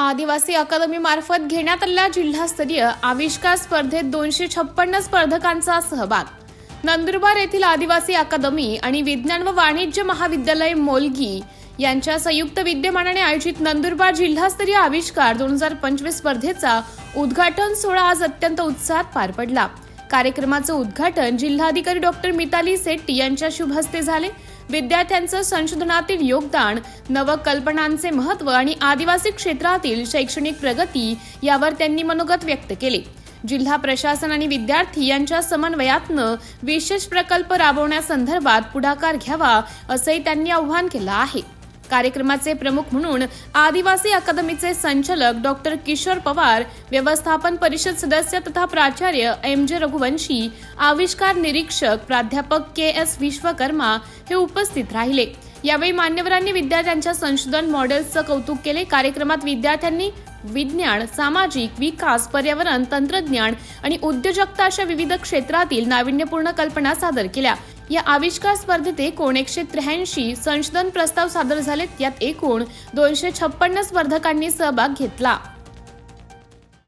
आदिवासी अकादमी मार्फत घेण्यात आलेल्या जिल्हास्तरीय आविष्कार स्पर्धेत दोनशे छप्पन्न स्पर्धकांचा सहभाग. नंदुरबार येथील आदिवासी अकादमी आणि विज्ञान व वाणिज्य महाविद्यालय मोलगी यांच्या संयुक्त विद्यमानाने आयोजित नंदुरबार जिल्हास्तरीय आविष्कार दोन हजार पंचवीस स्पर्धेचा उद्घाटन सोहळा आज अत्यंत उत्साहात पार पडला. कार्यक्रमाचं उद्घाटन जिल्हाधिकारी डॉक्टर मिताली सेट्टी यांच्या शुभ हस्ते झाले. विद्यार्थ्यांचं संशोधनातील योगदान नवकल्पनांचे महत्त्व आणि आदिवासी क्षेत्रातील शैक्षणिक प्रगती यावर त्यांनी मनोगत व्यक्त केले. जिल्हा प्रशासन आणि विद्यार्थी यांच्या समन्वयातनं विशेष प्रकल्प राबवण्यासंदर्भात पुढाकार घ्यावा असंही त्यांनी आवाहन केलं आहे. कार्यक्रमाचे प्रमुख म्हणून आदिवासी अकादमीचे संचालक डॉक्टर किशोर पवार व्यवस्थापन परिषद सदस्य तथा प्राचार्य एम जे रघुवंशी आविष्कार निरीक्षक प्राध्यापक के एस विश्वकर्मा हे उपस्थित राहिले. यावेळी मान्यवरांनी विद्यार्थ्यांच्या संशोधन मॉडेल्सचं कौतुक केले. कार्यक्रमात विद्यार्थ्यांनी विज्ञान सामाजिक विकास पर्यावरण तंत्रज्ञान आणि उद्योजकता अशा विविध क्षेत्रातील नाविन्यपूर्ण कल्पना सादर केल्या. या आविष्कार स्पर्धेत एकूण एकशे त्र्याऐंशी संशोधन प्रस्ताव सादर झालेत. यात एकूण दोनशे छप्पन्न स्पर्धकांनी सहभाग घेतला.